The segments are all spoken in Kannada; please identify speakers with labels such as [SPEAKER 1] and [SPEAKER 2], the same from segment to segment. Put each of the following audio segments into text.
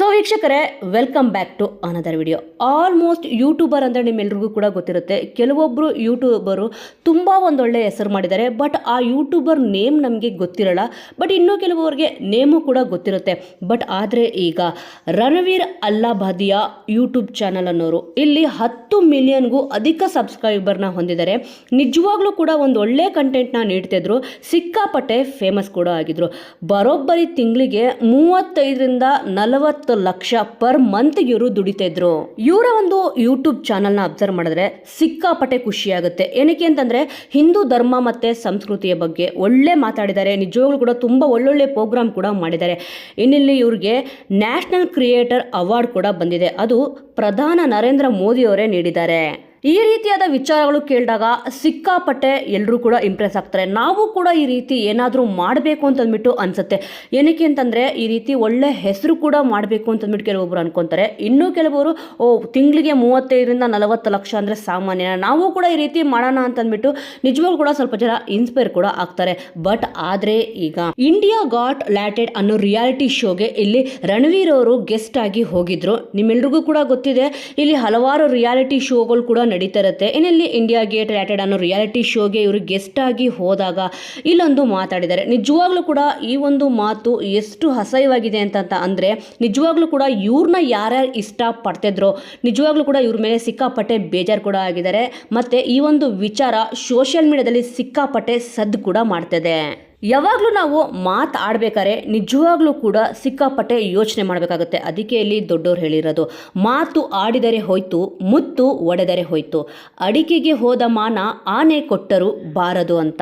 [SPEAKER 1] ಸೊ ವೀಕ್ಷಕರೇ welcome back to another video almost youtuber ಅಂದರೆ ನಿಮ್ಮೆಲ್ರಿಗೂ ಕೂಡ ಗೊತ್ತಿರುತ್ತೆ. ಕೆಲವೊಬ್ಬರು ಯೂಟ್ಯೂಬರು ತುಂಬ ಒಂದೊಳ್ಳೆ ಹೆಸರು ಮಾಡಿದ್ದಾರೆ. ಬಟ್ ಆ ಯೂಟ್ಯೂಬರ್ ನೇಮ್ ನಮಗೆ ಗೊತ್ತಿರಲ್ಲ. ಬಟ್ ಇನ್ನೂ ಕೆಲವರಿಗೆ ನೇಮು ಕೂಡ ಗೊತ್ತಿರುತ್ತೆ. ಬಟ್ ಆದರೆ ಈಗ ರಣವೀರ್ ಅಲ್ಲಾಬಾದಿಯ ಯೂಟ್ಯೂಬ್ ಚಾನಲ್ ಅನ್ನೋರು ಇಲ್ಲಿ ಹತ್ತು ಮಿಲಿಯನ್ಗೂ ಅಧಿಕ ಸಬ್ಸ್ಕ್ರೈಬರ್ನ ಹೊಂದಿದ್ದಾರೆ. ನಿಜವಾಗ್ಲೂ ಕೂಡ ಒಂದು ಒಳ್ಳೆ ಕಂಟೆಂಟ್ನ ನೀಡ್ತಿದ್ರು. ಸಿಕ್ಕಾಪಟ್ಟೆ ಫೇಮಸ್ ಕೂಡ ಆಗಿದ್ರು. ಬರೋಬ್ಬರಿ ತಿಂಗಳಿಗೆ ಮೂವತ್ತೈದರಿಂದ ನಲವತ್ತು ಲಕ್ಷ ಪರ್ ಮಂತ್ ಇವರು ದುಡಿತಿದ್ರು ಇವರ ಒಂದು ಯೂಟ್ಯೂಬ್ ಚಾನಲ್ನ ಅಬ್ಸರ್ವ್ ಮಾಡಿದ್ರೆ ಸಿಕ್ಕಾಪಟ್ಟೆ ಖುಷಿಯಾಗುತ್ತೆ. ಏನಕ್ಕೆ ಅಂತಂದ್ರೆ ಹಿಂದೂ ಧರ್ಮ ಮತ್ತೆ ಸಂಸ್ಕೃತಿಯ ಬಗ್ಗೆ ಒಳ್ಳೆ ಮಾತಾಡಿದ್ದಾರೆ. ನಿಜವಾಗ್ಲೂ ಕೂಡ ತುಂಬ ಒಳ್ಳೊಳ್ಳೆ ಪ್ರೋಗ್ರಾಮ್ ಕೂಡ ಮಾಡಿದ್ದಾರೆ. ಇನ್ನಿಲ್ಲಿ ಇವ್ರಿಗೆ ನ್ಯಾಷನಲ್ ಕ್ರಿಯೇಟರ್ ಅವಾರ್ಡ್ ಕೂಡ ಬಂದಿದೆ. ಅದು ಪ್ರಧಾನ ನರೇಂದ್ರ ಮೋದಿ ಅವರೇ ನೀಡಿದ್ದಾರೆ. ಈ ರೀತಿಯಾದ ವಿಚಾರಗಳು ಕೇಳಿದಾಗ ಸಿಕ್ಕಾಪಟ್ಟೆ ಎಲ್ಲರೂ ಕೂಡ ಇಂಪ್ರೆಸ್ ಆಗ್ತಾರೆ. ನಾವು ಕೂಡ ಈ ರೀತಿ ಏನಾದರೂ ಮಾಡಬೇಕು ಅಂತಂದ್ಬಿಟ್ಟು ಅನ್ಸುತ್ತೆ. ಏನಕ್ಕೆ ಅಂತಂದರೆ, ಈ ರೀತಿ ಒಳ್ಳೆ ಹೆಸರು ಕೂಡ ಮಾಡಬೇಕು ಅಂತಂದ್ಬಿಟ್ಟು ಕೆಲವೊಬ್ಬರು ಅನ್ಕೊತಾರೆ. ಇನ್ನೂ ಕೆಲವರು, ಓ, ತಿಂಗಳಿಗೆ ಮೂವತ್ತೈದರಿಂದ ನಲವತ್ತು ಲಕ್ಷ ಅಂದರೆ ಸಾಮಾನ್ಯ ನಾವು ಕೂಡ ಈ ರೀತಿ ಮಾಡೋಣ ಅಂತಂದ್ಬಿಟ್ಟು ನಿಜವಾಗ್ಲೂ ಕೂಡ ಸ್ವಲ್ಪ ಜನ ಇನ್ಸ್ಪೈರ್ ಕೂಡ ಆಗ್ತಾರೆ. ಬಟ್ ಆದರೆ ಈಗ ಇಂಡಿಯಾ ಗಾಟ್ ಲ್ಯಾಟೆಡ್ ಅನ್ನೋ ರಿಯಾಲಿಟಿ ಶೋಗೆ ಇಲ್ಲಿ ರಣವೀರ್ ಅವರು ಗೆಸ್ಟ್ ಆಗಿ ಹೋಗಿದ್ರು. ನಿಮ್ಮೆಲ್ರಿಗೂ ಕೂಡ ಗೊತ್ತಿದೆ. ಇಲ್ಲಿ ಹಲವಾರು ರಿಯಾಲಿಟಿ ಶೋಗಳು ಕೂಡ ನಡೀತಾ ಇರುತ್ತೆ ಇನ್ನಿಲ್ಲಿ ಇಂಡಿಯಾ ಗೇಟ್ ರಿಲೇಟೆಡ್ ಅನ್ನೋ ರಿಯಾಲಿಟಿ ಶೋಗೆ ಇವರು ಗೆಸ್ಟ್ ಆಗಿ ಹೋದಾಗ ಇಲ್ಲೊಂದು ಮಾತಾಡಿದ್ದಾರೆ. ನಿಜವಾಗ್ಲೂ ಕೂಡ ಈ ಒಂದು ಮಾತು ಎಷ್ಟು ಅಸಹ್ಯವಾಗಿದೆ ಅಂತ ಅಂದರೆ, ನಿಜವಾಗ್ಲೂ ಕೂಡ ಇವ್ರನ್ನ ಯಾರ್ಯಾರು ಇಷ್ಟ ಪಡ್ತಿದ್ರು ನಿಜವಾಗ್ಲೂ ಕೂಡ ಇವ್ರ ಮೇಲೆ ಸಿಕ್ಕಾಪಟ್ಟೆ ಬೇಜಾರು ಕೂಡ ಆಗಿದ್ದಾರೆ. ಮತ್ತು ಈ ಒಂದು ವಿಚಾರ ಸೋಷಿಯಲ್ ಮೀಡಿಯಾದಲ್ಲಿ ಸಿಕ್ಕಾಪಟ್ಟೆ ಸದ್ದು ಕೂಡ ಮಾಡ್ತಿದೆ. ಯಾವಾಗಲೂ ನಾವು ಮಾತು ಆಡಬೇಕಾದ್ರೆ ನಿಜವಾಗ್ಲೂ ಕೂಡ ಸಿಕ್ಕಾಪಟ್ಟೆ ಯೋಚನೆ ಮಾಡಬೇಕಾಗುತ್ತೆ. ಅದಕ್ಕೆ ಇಲ್ಲಿ ದೊಡ್ಡವ್ರು ಹೇಳಿರೋದು, ಮಾತು ಆಡಿದರೆ ಹೋಯ್ತು, ಮುತ್ತು ಒಡೆದರೆ ಹೋಯ್ತು. ಅಡಿಕೆಗೆ ಹೋದ ಮಾನ ಆನೆ ಕೊಟ್ಟರು ಬಾರದು ಅಂತ.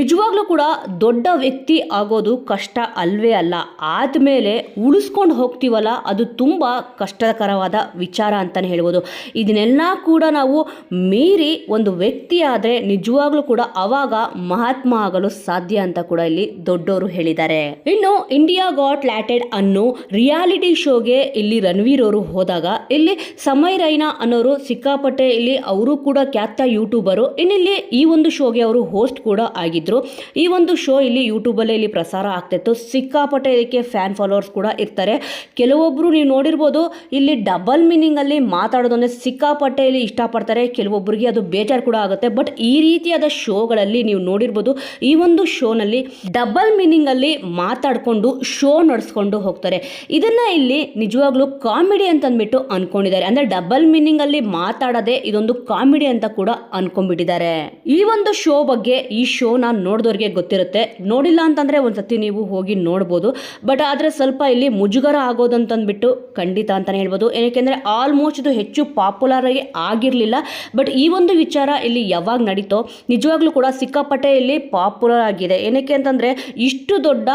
[SPEAKER 1] ನಿಜವಾಗ್ಲೂ ಕೂಡ ದೊಡ್ಡ ವ್ಯಕ್ತಿ ಆಗೋದು ಕಷ್ಟ ಅಲ್ವೇ ಅಲ್ಲ. ಆದಮೇಲೆ ಉಳಿಸ್ಕೊಂಡು ಹೋಗ್ತೀವಲ್ಲ, ಅದು ತುಂಬ ಕಷ್ಟಕರವಾದ ವಿಚಾರ ಅಂತಲೇ ಹೇಳ್ಬೋದು. ಇದನ್ನೆಲ್ಲ ಕೂಡ ನಾವು ಮೀರಿ ಒಂದು ವ್ಯಕ್ತಿ ಆದರೆ ನಿಜವಾಗ್ಲೂ ಕೂಡ ಅವಾಗ ಮಹಾತ್ಮ ಆಗಲು ಸಾಧ್ಯ ಅಂತ ಕೂಡ ಇಲ್ಲಿ ದೊಡ್ಡವರು ಹೇಳಿದ್ದಾರೆ. ಇನ್ನು ಇಂಡಿಯಾ ಗಾಟ್ ಲ್ಯಾಟೆಡ್ ಅನ್ನೋ ರಿಯಾಲಿಟಿ ಶೋಗೆ ಇಲ್ಲಿ ರಣವೀರ್ ಅವರು ಹೋದಾಗ ಇಲ್ಲಿ ಸಮಯ್ ರೈನಾ ಅನ್ನೋರು ಸಿಕ್ಕಾಪಟ್ಟೆ ಇಲ್ಲಿ ಅವರು ಕೂಡ ಖ್ಯಾತ ಯೂಟ್ಯೂಬರು ಇನ್ನಿಲ್ಲಿ ಈ ಒಂದು ಶೋಗೆ ಅವರು ಹೋಸ್ಟ್ ಕೂಡ ಆಗಿದ್ರು. ಈ ಒಂದು ಶೋ ಇಲ್ಲಿ ಯೂಟ್ಯೂಬಲ್ಲೇ ಇಲ್ಲಿ ಪ್ರಸಾರ ಆಗ್ತಿತ್ತು. ಸಿಕ್ಕಾಪಟ್ಟೆ ಇದಕ್ಕೆ ಫ್ಯಾನ್ ಫಾಲೋವರ್ಸ್ ಕೂಡ ಇರ್ತಾರೆ. ಕೆಲವೊಬ್ಬರು ನೀವು ನೋಡಿರ್ಬೋದು ಇಲ್ಲಿ ಡಬಲ್ ಮೀನಿಂಗ್ ಅಲ್ಲಿ ಮಾತಾಡೋದು ಅಂದ್ರೆ ಸಿಕ್ಕಾಪಟ್ಟೆ ಇಲ್ಲಿ ಇಷ್ಟಪಡ್ತಾರೆ. ಕೆಲವೊಬ್ಬರಿಗೆ ಅದು ಬೇಜಾರು ಕೂಡ ಆಗುತ್ತೆ. ಬಟ್ ಈ ರೀತಿಯಾದ ಶೋಗಳಲ್ಲಿ ನೀವು ನೋಡಿರ್ಬೋದು ಈ ಒಂದು ಶೋನಲ್ಲಿ ಡಬಲ್ ಮೀನಿಂಗಲ್ಲಿ ಮಾತಾಡಿಕೊಂಡು ಶೋ ನಡೆಸ್ಕೊಂಡು ಹೋಗ್ತಾರೆ. ಇದನ್ನ ಇಲ್ಲಿ ನಿಜವಾಗ್ಲೂ ಕಾಮಿಡಿ ಅಂತ ಅಂದ್ಬಿಟ್ಟು ಅನ್ಕೊಂಡಿದ್ದಾರೆ. ಅಂದ್ರೆ ಡಬಲ್ ಮೀನಿಂಗಲ್ಲಿ ಮಾತಾಡದೆ ಇದೊಂದು ಕಾಮಿಡಿ ಅಂತ ಕೂಡ ಅನ್ಕೊಂಡ್ಬಿಟ್ಟಿದ್ದಾರೆ. ಈ ಒಂದು ಶೋ ಬಗ್ಗೆ ಈ ಶೋನ ನೋಡಿದವ್ರಿಗೆ ಗೊತ್ತಿರುತ್ತೆ. ನೋಡಿಲ್ಲ ಅಂತಂದ್ರೆ ಒಂದ್ಸತಿ ನೀವು ಹೋಗಿ ನೋಡ್ಬೋದು. ಬಟ್ ಆದರೆ ಸ್ವಲ್ಪ ಇಲ್ಲಿ ಮುಜುಗರ ಆಗೋದಂತಂದ್ಬಿಟ್ಟು ಖಂಡಿತ ಅಂತಲೇ ಹೇಳ್ಬೋದು. ಏಕೆಂದರೆ ಆಲ್ಮೋಸ್ಟ್ ಇದು ಹೆಚ್ಚು ಪಾಪ್ಯುಲರ್ ಆಗಿ ಆಗಿರಲಿಲ್ಲ. ಬಟ್ ಈ ಒಂದು ವಿಚಾರ ಇಲ್ಲಿ ಯಾವಾಗ ನಡೀತೋ, ನಿಜವಾಗ್ಲೂ ಕೂಡ ಸಿಕ್ಕಾಪಟ್ಟೆ ಇಲ್ಲಿ ಪಾಪ್ಯುಲರ್ ಆಗಿದೆ. ಏನಕ್ಕೆ ಅಂತಂದ್ರೆ ಇಷ್ಟು ದೊಡ್ಡ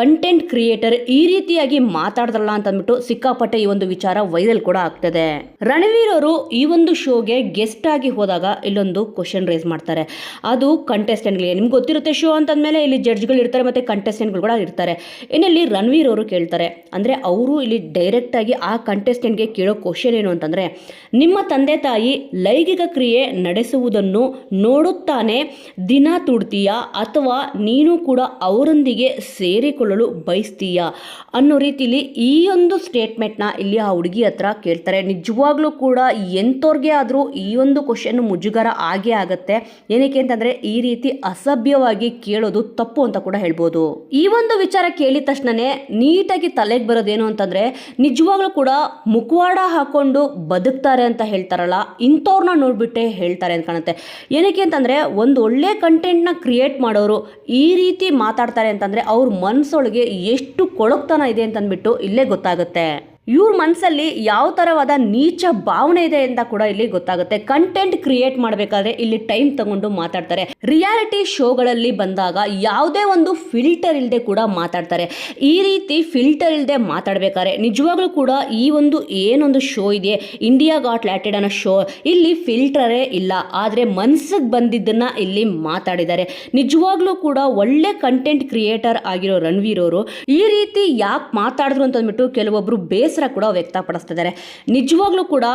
[SPEAKER 1] ಕಂಟೆಂಟ್ ಕ್ರಿಯೇಟರ್ ಈ ರೀತಿಯಾಗಿ ಮಾತಾಡ್ತಾರಲ್ಲ ಅಂತ ಅಂದ್ಬಿಟ್ಟು ಸಿಕ್ಕಾಪಟ್ಟೆ ಈ ಒಂದು ವಿಚಾರ ವೈರಲ್ ಕೂಡ ಆಗ್ತದೆ. ರಣವೀರ್ ಅವರು ಈ ಒಂದು ಶೋಗೆ ಗೆಸ್ಟ್ ಆಗಿ ಹೋದಾಗ ಇಲ್ಲೊಂದು ಕ್ವಶನ್ ರೇಸ್ ಮಾಡ್ತಾರೆ. ಅದು ಕಂಟೆಸ್ಟೆಂಟ್ಗಳಿಗೆ ನಿಮ್ಗೆ ಗೊತ್ತಿರುತ್ತೆ ಶೋ ಅಂತಂದ್ಮೇಲೆ ಇಲ್ಲಿ ಜಡ್ಜ್ಗಳು ಇರ್ತಾರೆ ಮತ್ತೆ ಕಂಟೆಸ್ಟೆಂಟ್ಗಳು ಕೂಡ ಇರ್ತಾರೆ. ಇನ್ನಲ್ಲಿ ರಣವೀರ್ ಅವರು ಕೇಳ್ತಾರೆ, ಅಂದರೆ ಅವರು ಇಲ್ಲಿ ಡೈರೆಕ್ಟ್ ಆಗಿ ಆ ಕಂಟೆಸ್ಟೆಂಟ್ಗೆ ಕೇಳೋ ಕ್ವಶನ್ ಏನು ಅಂತಂದರೆ, ನಿಮ್ಮ ತಂದೆ ತಾಯಿ ಲೈಂಗಿಕ ಕ್ರಿಯೆ ನಡೆಸುವುದನ್ನು ನೋಡುತ್ತಾನೆ, ದಿನ ತುಡ್ತೀಯಾ ಅಥವಾ ನೀನು ಅವರೊಂದಿಗೆ ಸೇರಿಕೊಳ್ಳಲು ಬಯಸ್ತೀಯಾ? ಅನ್ನೋ ರೀತಿಲಿ ಈ ಒಂದು ಸ್ಟೇಟ್ಮೆಂಟ್ನ ಇಲ್ಲಿ ಆ ಹುಡುಗಿ ಹತ್ರ ಕೇಳ್ತಾರೆ. ನಿಜವಾಗ್ಲೂ ಕೂಡ ಎಂಥವ್ರಿಗೆ ಆದರೂ ಈ ಒಂದು ಕ್ವಶನ್ ಮುಜುಗರ ಆಗೇ ಆಗುತ್ತೆ. ಏನಕ್ಕೆ ಅಂತಂದರೆ ಈ ರೀತಿ ಅಸಭ್ಯವಾಗಿ ಕೇಳೋದು ತಪ್ಪು ಅಂತ ಕೂಡ ಹೇಳ್ಬೋದು. ಈ ಒಂದು ವಿಚಾರ ಕೇಳಿದ ತಕ್ಷಣನೇ ನೀಟಾಗಿ ತಲೆಗೆ ಬರೋದೇನು ಅಂತಂದರೆ ನಿಜವಾಗ್ಲೂ ಕೂಡ ಮುಖವಾಡ ಹಾಕೊಂಡು ಬದುಕ್ತಾರೆ ಅಂತ ಹೇಳ್ತಾರಲ್ಲ ಇಂಥವ್ರನ್ನ ನೋಡಿಬಿಟ್ಟೆ ಹೇಳ್ತಾರೆ ಅಂತ ಕಾಣುತ್ತೆ. ಏನಕ್ಕೆ ಅಂತಂದರೆ ಒಂದು ಒಳ್ಳೆ ಕಂಟೆಂಟ್ನ ಕ್ರಿಯೇಟ್ ಮಾಡೋರು ಈ ರೀತಿ ಮಾತಾಡ್ತಾರೆ ಅಂತಂದರೆ ಅವ್ರ ಮನಸ್ಸೊಳಗೆ ಎಷ್ಟು ಕೊಳಕ್ತನ ಇದೆ ಅಂತಂದ್ಬಿಟ್ಟು ಇಲ್ಲೇ ಗೊತ್ತಾಗುತ್ತೆ. ಇವ್ರ ಮನಸ್ಸಲ್ಲಿ ಯಾವ ಥರವಾದ ನೀಚ ಭಾವನೆ ಇದೆ ಅಂತ ಕೂಡ ಇಲ್ಲಿ ಗೊತ್ತಾಗುತ್ತೆ. ಕಂಟೆಂಟ್ ಕ್ರಿಯೇಟ್ ಮಾಡಬೇಕಾದ್ರೆ ಇಲ್ಲಿ ಟೈಮ್ ತಗೊಂಡು ಮಾತಾಡ್ತಾರೆ. ರಿಯಾಲಿಟಿ ಶೋಗಳಲ್ಲಿ ಬಂದಾಗ ಯಾವುದೇ ಒಂದು ಫಿಲ್ಟರ್ ಇಲ್ಲದೆ ಕೂಡ ಮಾತಾಡ್ತಾರೆ. ಈ ರೀತಿ ಫಿಲ್ಟರ್ ಇಲ್ಲದೆ ಮಾತಾಡಬೇಕಾದ್ರೆ ನಿಜವಾಗ್ಲೂ ಕೂಡ ಈ ಒಂದು ಏನೊಂದು ಶೋ ಇದೆ ಇಂಡಿಯಾ ಗಾಟ್ ಲ್ಯಾಟೆಡ್ ಅನ್ನೋ ಶೋ ಇಲ್ಲಿ ಫಿಲ್ಟರೇ ಇಲ್ಲ. ಆದರೆ ಮನಸ್ಸಿಗೆ ಬಂದಿದ್ದನ್ನ ಇಲ್ಲಿ ಮಾತಾಡಿದ್ದಾರೆ. ನಿಜವಾಗ್ಲೂ ಕೂಡ ಒಳ್ಳೆ ಕಂಟೆಂಟ್ ಕ್ರಿಯೇಟರ್ ಆಗಿರೋ ರಣವೀರ್ ಅವರು ಈ ರೀತಿ ಯಾಕೆ ಮಾತಾಡಿದ್ರು ಅಂತಂದ್ಬಿಟ್ಟು ಕೆಲವೊಬ್ರು ಬೇಸರ ಬೇಸರ ಕೂಡ ವ್ಯಕ್ತಪಡಿಸ್ತಿದ್ದಾರೆ. ನಿಜವಾಗ್ಲೂ ಕೂಡ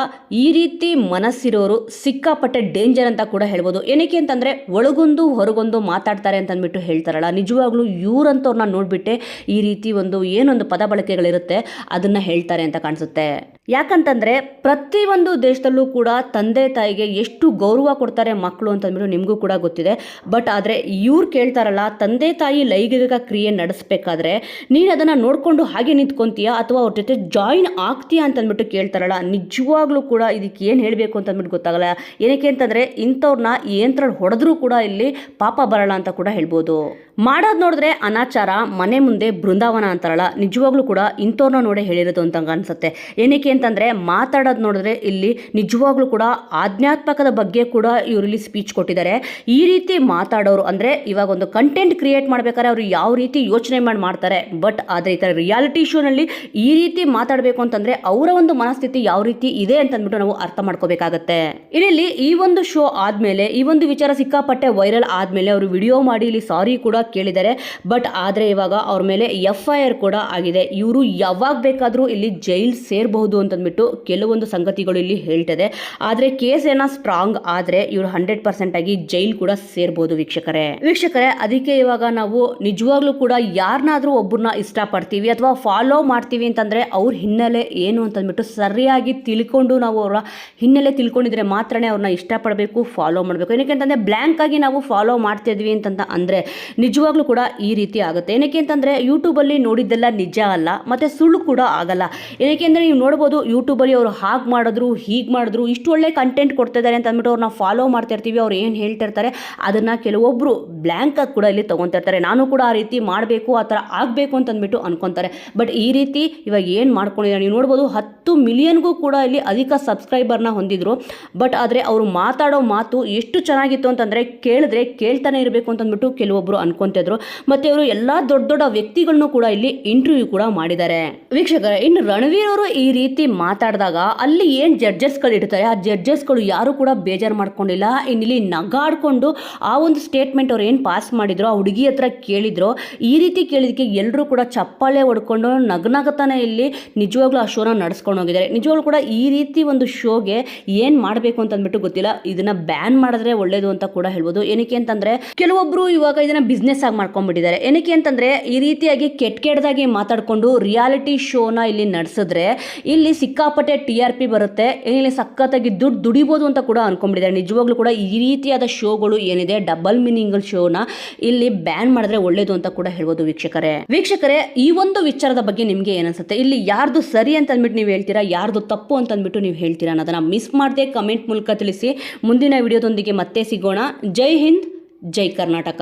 [SPEAKER 1] ಈ ರೀತಿ ಮನಸ್ಸಿರೋರು ಸಿಕ್ಕಾಪಟ್ಟೆ ಡೇಂಜರ್ ಅಂತ ಕೂಡ ಹೇಳ್ಬೋದು. ಏನಕ್ಕೆ ಅಂತಂದರೆ ಒಳಗೊಂದು ಹೊರಗೊಂದು ಮಾತಾಡ್ತಾರೆ ಅಂತ ಅಂದ್ಬಿಟ್ಟು ಹೇಳ್ತಾರಲ್ಲ. ನಿಜವಾಗ್ಲೂ ಇವ್ರಂತವ್ರನ್ನ ನೋಡಿಬಿಟ್ಟೆ ಈ ರೀತಿ ಒಂದು ಏನೊಂದು ಪದ ಬಳಕೆಗಳಿರುತ್ತೆ ಅದನ್ನು ಹೇಳ್ತಾರೆ ಅಂತ ಕಾಣಿಸುತ್ತೆ. ಯಾಕಂತಂದರೆ ಪ್ರತಿಯೊಂದು ದೇಶದಲ್ಲೂ ಕೂಡ ತಂದೆ ತಾಯಿಗೆ ಎಷ್ಟು ಗೌರವ ಕೊಡ್ತಾರೆ ಮಕ್ಕಳು ಅಂತಂದ್ಬಿಟ್ಟು ನಿಮಗೂ ಕೂಡ ಗೊತ್ತಿದೆ. ಬಟ್ ಆದರೆ ಇವ್ರು ಕೇಳ್ತಾರಲ್ಲ, ತಂದೆ ತಾಯಿ ಲೈಂಗಿಕ ಕ್ರಿಯೆ ನಡೆಸ್ಬೇಕಾದ್ರೆ ನೀನು ಅದನ್ನು ನೋಡಿಕೊಂಡು ಹಾಗೆ ನಿಂತ್ಕೊಂತೀಯಾ ಅಥವಾ ಅವ್ರ ಜೊತೆ ಜಾಯಿನ್ ಆಗ್ತೀಯಾ ಅಂತಂದ್ಬಿಟ್ಟು ಕೇಳ್ತಾರಲ್ಲ, ನಿಜವಾಗ್ಲೂ ಕೂಡ ಇದಕ್ಕೆ ಏನು ಹೇಳಬೇಕು ಅಂತಂದ್ಬಿಟ್ಟು ಗೊತ್ತಾಗಲ್ಲ. ಏನಕ್ಕೆ ಅಂತಂದರೆ ಇಂಥವ್ರನ್ನ ಯಂತ್ರ ಹೊಡೆದ್ರೂ ಕೂಡ ಇಲ್ಲಿ ಪಾಪ ಬರಲ್ಲ ಅಂತ ಕೂಡ ಹೇಳ್ಬೋದು. ಮಾಡೋದು ನೋಡಿದ್ರೆ ಅನಾಚಾರ, ಮನೆ ಮುಂದೆ ಬೃಂದಾವನ ಅಂತಾರಲ್ಲ, ನಿಜವಾಗ್ಲೂ ಕೂಡ ಇಂಥವ್ರನ್ನ ನೋಡೇ ಹೇಳಿರೋದು ಅಂತ ಅನ್ಸುತ್ತೆ. ಏನಕ್ಕೆ ಅಂತಂದರೆ ಮಾತಾಡೋದು ನೋಡಿದ್ರೆ ಇಲ್ಲಿ ನಿಜವಾಗ್ಲೂ ಕೂಡ ಆಧ್ಯಾತ್ಮಕದ ಬಗ್ಗೆ ಕೂಡ ಇವರಲ್ಲಿ ಸ್ಪೀಚ್ ಕೊಟ್ಟಿದ್ದಾರೆ. ಈ ರೀತಿ ಮಾತಾಡೋರು ಅಂದರೆ ಇವಾಗ ಒಂದು ಕಂಟೆಂಟ್ ಕ್ರಿಯೇಟ್ ಮಾಡಬೇಕಾದ್ರೆ ಅವರು ಯಾವ ರೀತಿ ಯೋಚನೆ ಮಾಡಿ ಮಾಡ್ತಾರೆ ಬಟ್ ಆದರೆ ಈ ಥರ ರಿಯಾಲಿಟಿ ಶೋನಲ್ಲಿ ಈ ರೀತಿ ಮಾತಾಡಬೇಕು ಅಂತಂದ್ರೆ ಅವರ ಒಂದು ಮನಸ್ಥಿತಿ ಯಾವ ರೀತಿ ಇದೆ ಅಂತ ಅಂದ್ಬಿಟ್ಟು ನಾವು ಅರ್ಥ ಮಾಡ್ಕೋಬೇಕಾಗತ್ತೆ. ಇಲ್ಲಿ ಈ ಒಂದು ಶೋ ಆದ್ಮೇಲೆ, ಈ ಒಂದು ವಿಚಾರ ಸಿಕ್ಕಾಪಟ್ಟೆ ವೈರಲ್ ಆದ್ಮೇಲೆ ಅವರು ವಿಡಿಯೋ ಮಾಡಿ ಇಲ್ಲಿ ಸಾರಿ ಕೂಡ ಕೇಳಿದ್ದಾರೆ. ಬಟ್ ಆದ್ರೆ ಇವಾಗ ಅವ್ರ ಮೇಲೆ ಎಫ್ ಐ ಆರ್ ಕೂಡ ಆಗಿದೆ. ಇವರು ಯಾವಾಗ ಬೇಕಾದರೂ ಇಲ್ಲಿ ಜೈಲ್ ಸೇರಬಹುದು ಅಂತಂದ್ಬಿಟ್ಟು ಕೆಲವೊಂದು ಸಂಗತಿಗಳು ಇಲ್ಲಿ ಹೇಳ್ತದೆ. ಆದ್ರೆ ಕೇಸ್ ಏನೋ ಸ್ಟ್ರಾಂಗ್ ಆದ್ರೆ ಇವರು ಹಂಡ್ರೆಡ್ ಪರ್ಸೆಂಟ್ ಆಗಿ ಜೈಲ್ ಕೂಡ ಸೇರ್ಬೋದು ವೀಕ್ಷಕರೇ. ವೀಕ್ಷಕರೇ, ಅದಕ್ಕೆ ಇವಾಗ ನಾವು ನಿಜವಾಗ್ಲೂ ಕೂಡ ಯಾರನ್ನಾದ್ರೂ ಒಬ್ಬರನ್ನ ಇಷ್ಟಪಡ್ತೀವಿ ಅಥವಾ ಫಾಲೋ ಮಾಡ್ತೀವಿ ಅಂತಂದ್ರೆ ಅವ್ರ ಹಿನ್ನೆಲೆ ಏನು ಅಂತಂದ್ಬಿಟ್ಟು ಸರಿಯಾಗಿ ತಿಳ್ಕೊಂಡು ನಾವು ಅವರ ಹಿನ್ನೆಲೆ ತಿಳ್ಕೊಂಡಿದ್ರೆ ಮಾತ್ರನೇ ಅವ್ರನ್ನ ಇಷ್ಟಪಡಬೇಕು ಫಾಲೋ ಮಾಡಬೇಕು. ಏನಕ್ಕೆ ಅಂತಂದರೆ ಬ್ಲ್ಯಾಂಕ್ ಆಗಿ ನಾವು ಫಾಲೋ ಮಾಡ್ತಿದ್ವಿ ಅಂತಂತ ಅಂದರೆ ನಿಜವಾಗ್ಲೂ ಕೂಡ ಈ ರೀತಿ ಆಗುತ್ತೆ. ಏನಕ್ಕೆ ಅಂತಂದರೆ ಯೂಟ್ಯೂಬಲ್ಲಿ ನೋಡಿದ್ದೆಲ್ಲ ನಿಜ ಅಲ್ಲ, ಮತ್ತು ಸುಳ್ಳು ಕೂಡ ಆಗಲ್ಲ. ಏನಕ್ಕೆ ಅಂದರೆ ನೀವು ನೋಡ್ಬೋದು ಯೂಟ್ಯೂಬಲ್ಲಿ ಅವರು ಹಾಗೆ ಮಾಡಿದ್ರು, ಹೀಗೆ ಮಾಡಿದ್ರು, ಇಷ್ಟು ಒಳ್ಳೆ ಕಂಟೆಂಟ್ ಅಂತ ಅಂದ್ಬಿಟ್ಟು ಅವ್ರನ್ನ ಫಾಲೋ ಮಾಡ್ತಾ ಇರ್ತೀವಿ, ಅವ್ರು ಏನು ಹೇಳ್ತಿರ್ತಾರೆ ಅದನ್ನು ಕೆಲವೊಬ್ಬರು ಬ್ಲ್ಯಾಂಕ್ ಆಗಿ ಕೂಡ ಇಲ್ಲಿ ತೊಗೊತಿರ್ತಾರೆ ನಾನು ಕೂಡ ಆ ರೀತಿ ಮಾಡಬೇಕು, ಆ ಥರ ಆಗಬೇಕು ಅಂತಂದ್ಬಿಟ್ಟು ಅನ್ಕೊತಾರೆ. ಬಟ್ ಈ ರೀತಿ ಇವಾಗ ಏನು ಮಾಡ್ಕೊಂಡಿದ್ದಾರೆ. ನೀವು ನೋಡ್ಬೋದು ಹತ್ತು ಮಿಲಿಯನ್ಗೂ ಕೂಡ ಇಲ್ಲಿ ಅಧಿಕ ಸಬ್ಸ್ಕ್ರೈಬರ್ನ ಹೊಂದಿದ್ರು. ಬಟ್ ಆದರೆ ಅವರು ಮಾತಾಡೋ ಮಾತು ಎಷ್ಟು ಚೆನ್ನಾಗಿತ್ತು ಅಂತಂದರೆ ಕೇಳಿದ್ರೆ ಕೇಳ್ತಾನೆ ಇರಬೇಕು ಅಂತಂದ್ಬಿಟ್ಟು ಕೆಲವೊಬ್ಬರು ಅನ್ಕೊಂತಿದ್ರು ಮತ್ತು ಅವರು ಎಲ್ಲ ದೊಡ್ಡ ದೊಡ್ಡ ವ್ಯಕ್ತಿಗಳನ್ನೂ ಕೂಡ ಇಲ್ಲಿ ಇಂಟರ್ವ್ಯೂ ಕೂಡ ಮಾಡಿದ್ದಾರೆ. ವೀಕ್ಷಕರ, ಇನ್ನು ರಣವೀರ್ ಅವರು ಈ ರೀತಿ ಮಾತಾಡಿದಾಗ ಅಲ್ಲಿ ಏನು ಜಡ್ಜಸ್ಗಳು ಇಡ್ತಾರೆ? ಆ ಜಡ್ಜಸ್ಗಳು ಯಾರು ಕೂಡ ಬೇಜಾರು ಮಾಡ್ಕೊಂಡಿಲ್ಲ. ಇನ್ನು ಇಲ್ಲಿ ನಗಾಡ್ಕೊಂಡು ಆ ಒಂದು ಸ್ಟೇಟ್ಮೆಂಟ್ ಅವ್ರು ಏನು ಪಾಸ್ ಮಾಡಿದ್ರು, ಆ ಹುಡುಗಿ ಹತ್ರ ಕೇಳಿದ್ರು. ಈ ರೀತಿ ಕೇಳಿದಕ್ಕೆ ಎಲ್ಲರೂ ಕೂಡ ಚಪ್ಪಾಳೆ ಹೊಡ್ಕೊಂಡು ನಗನಗತಾನೆ ಇಲ್ಲಿ ನಿಜವಾಗ್ಲೂ ಆ ಶೋನ ನಡ್ಸ್ಕೊಂಡು ಹೋಗಿದ್ದಾರೆ. ನಿಜವಾಗ್ಲೂ ಕೂಡ ಈ ರೀತಿ ಒಂದು ಶೋಗೆ ಏನು ಮಾಡಬೇಕು ಅಂತ ಅಂದ್ಬಿಟ್ಟು ಗೊತ್ತಿಲ್ಲ. ಇದನ್ನ ಬ್ಯಾನ್ ಮಾಡಿದ್ರೆ ಒಳ್ಳೇದು ಅಂತ ಕೂಡ ಹೇಳ್ಬೋದು. ಏನಕ್ಕೆ ಅಂತಂದ್ರೆ, ಕೆಲವೊಬ್ರು ಇವಾಗ ಇದನ್ನ ಬಿಸ್ನೆಸ್ ಆಗಿ ಮಾಡ್ಕೊಂಡ್ಬಿಟ್ಟಿದ್ದಾರೆ. ಏನಕ್ಕೆ ಅಂತಂದ್ರೆ, ಈ ರೀತಿಯಾಗಿ ಕೆಟ್ಟ ಕೆಟ್ಟದಾಗಿ ಮಾತಾಡ್ಕೊಂಡು ರಿಯಾಲಿಟಿ ಶೋನ ಇಲ್ಲಿ ನಡೆಸಿದ್ರೆ, ಇಲ್ಲಿ ಸಿಕ್ಕಾಪಟ್ಟೆ ಟಿ ಆರ್ ಪಿ ಬರುತ್ತೆ. ಇಲ್ಲಿ ಸಖತ್ತಾಗಿ ದುಡ್ಡು ದುಡಿಬೋದು ಅಂತ ಕೂಡ ಅನ್ಕೊಂಡ್ಬಿಟ್ಟಿದ್ದಾರೆ. ನಿಜವಾಗ್ಲೂ ಕೂಡ ಈ ರೀತಿಯಾದ ಶೋಗಳು ಏನಿದೆ ಡಬಲ್ ಮೀನಿಂಗ್ ಶೋನ ಇಲ್ಲಿ ಬ್ಯಾನ್ ಮಾಡಿದ್ರೆ ಒಳ್ಳೇದು ಅಂತ ಕೂಡ ಹೇಳ್ಬೋದು ವೀಕ್ಷಕರೇ. ವೀಕ್ಷಕರೇ, ಈ ಒಂದು ವಿಚಾರದ ಬಗ್ಗೆ ನಿಮಗೆ ಏನನ್ಸುತ್ತೆ ಇಲ್ಲಿ ಯಾರ್ದು ಸರಿ ಅಂತ ಅಂದ್ಬಿಟ್ಟು ನೀವು ಹೇಳ್ತೀರಾ, ಯಾರ್ದು ತಪ್ಪು ಅಂತ ಅಂದ್ಬಿಟ್ಟು ನೀವು ಹೇಳ್ತೀರಾ ಅದನ್ನ ಮಿಸ್ ಮಾಡದೆ ಕಮೆಂಟ್ ಮೂಲಕ ತಿಳಿಸಿ. ಮುಂದಿನ ವಿಡಿಯೋದೊಂದಿಗೆ ಮತ್ತೆ ಸಿಗೋಣ. ಜೈ ಹಿಂದ್, ಜೈ ಕರ್ನಾಟಕ.